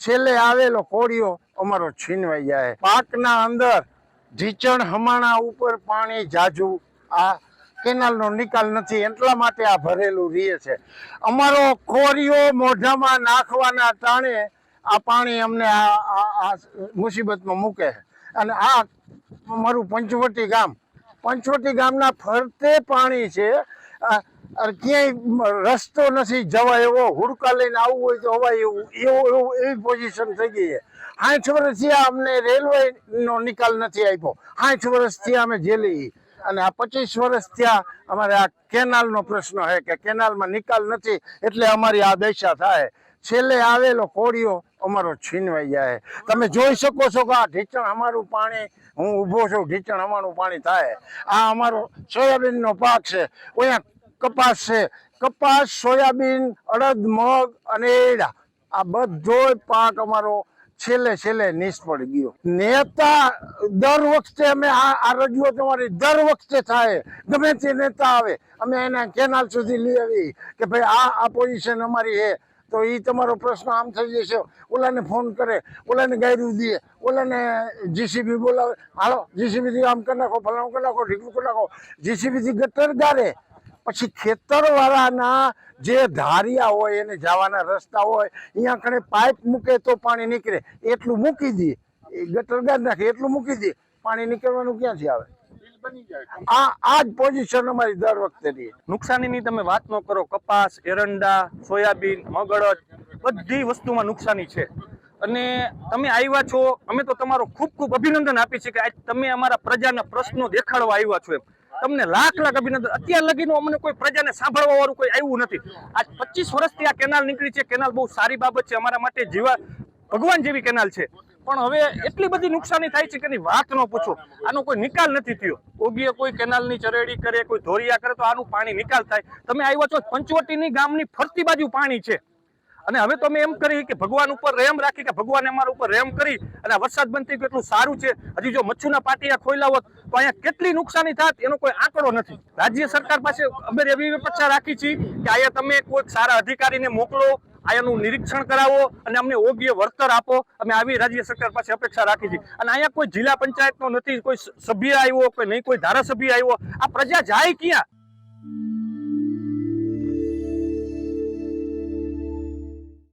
છેલ્લે આવેલો કોળિયો અમારો છીનવાઈ જાય. પાકના અંદર ઢીચણ હમાણા ઉપર પાણી જાજુ આ કેનાલનો નિકાલ નથી, એટલા માટે આ ભરેલું રહે છે. અમારો કોરિયો મોઢામાં નાખવાના ટાણે આ પાણી અમને આ મુસીબતમાં મૂકે અને આ મારું પંચવટી ગામ, પંચવટી ગામના ફરતે પાણી છે. આ ક્યાંય રસ્તો નથી જવા એવો હુડકા લઈને આવવું હોય તો અવાય એવું એવું એવું, એવી પોઝિશન થઈ ગઈ છે. સાઠ વર્ષથી અમને રેલવે નો નિકાલ નથી આપ્યો. સાઠ વર્ષથી અમે જેલી. અને આ પચીસ વર્ષ ત્યાં અમારે આ કેનાલનો પ્રશ્ન છે કે કેનાલમાં નિકાલ નથી, એટલે અમારી આ દશા થાય. છેલ્લે આવેલો કોળીઓ અમારો છીનવાઈ જાય. તમે જોઈ શકો છો કે આ ઢીચણ અમારું પાણી, હું ઊભો છું, ઢીચણ અમારું પાણી થાય. આ અમારો સોયાબીનનો પાક છે. અહીંયા કપાસ છે. કપાસ, સોયાબીન, અડદ, મગ અને એડા. આ બધો પાક અમારો છેલ્લે છેલ્લે નિષ્ફળ ગયો. નેતા દર વખતે અમે આ રજૂઆત તમારી દર વખતે થાય. ગમે તે નેતા આવે. અમે એના કેનાલ સુધી લઈ આવી કે ભાઈ આ આ પોઝિશન અમારી છે. તો એ તમારો પ્રશ્ન આમ થઈ જશે. ઓલાને ફોન કરે. ઓલાને ગાયરું દે. ઓલાને જીસીબી બોલાવે. હાલો જીસીબીથી આમ કરી નાખો, ફલાણું કરી નાખો ઢીકલું કરી નાખો. જીસીબીથી ગટર ગારે. પછી ખેતરવાળાના જે ધારિયા હોય એને જવાના રસ્તા હોય અહીંયા કણે પાઇપ મૂકે તો પાણી નીકળે. એટલું મૂકી દે. એ ગટર ગાડી નાખે એટલું મૂકી દે. પાણી નીકળવાનું ક્યાંથી આવે? આ આ જ પોઝિશન અમારી દર વખતે રહી નુકસાનીની તમે વાત ન કરો. કપાસ એરંડા સોયાબીન મગડ બધી વસ્તુમાં નુકસાની છે. અને તમે આવ્યા છો અમે તો તમારો ખૂબ ખૂબ અભિનંદન છીએ કે આજ તમે અમારા પ્રજાના પ્રશ્નો દેખાડવા આવ્યા છો એમ. તમને લાખ લાખ અભિનંદન. અત્યાર લગીનું અમને કોઈ પ્રજાને સાંભળવા વાળું કોઈ આવ્યું નથી. આજ પચીસ વર્ષથી આ કેનાલ નીકળી છે. કેનાલ બહુ સારી બાબત છે. અમારા માટે જીવા ભગવાન જેવી કેનાલ છે. પણ હવે એટલી બધી નુકસાની થાય છે કે એની વાત ન પૂછો. આનો કોઈ નિકાલ નથી થયો. ઓગીએ કોઈ કેનાલની ચરેડી કરે, કોઈ ધોરિયા કરે, તો આનું પાણી નિકાલ થાય. તમે આવ્યા છો પંચવટીની ગામની ફરતી બાજુ પાણી છે. અને હવે તો અમે એમ કરી કે ભગવાન ઉપર રેમ રાખી કે ભગવાન અમારા ઉપર રેમ કરી અને વરસાદ બનતી કેટલું સારું છે. હજી જો મચ્છુના પાટિયા ખોલ્યા હોત તો અહીંયા કેટલી નુકસાની થાત એનો કોઈ આંકડો નથી. રાજ્ય સરકાર પાસે અમે એવી અપેક્ષા રાખી છીએ કે અહીંયા તમે કોઈક સારા અધિકારીને મોકલો, અહીંયાનું નિરીક્ષણ કરાવો અને અમને યોગ્ય વળતર આપો. અમે આવી રાજ્ય સરકાર પાસે અપેક્ષા રાખી છીએ. અને અહીંયા કોઈ જિલ્લા પંચાયતનો નથી, કોઈ સભ્ય આવ્યો કોઈ નહીં, કોઈ ધારાસભ્ય આવ્યો. આ પ્રજા જાય ક્યાં?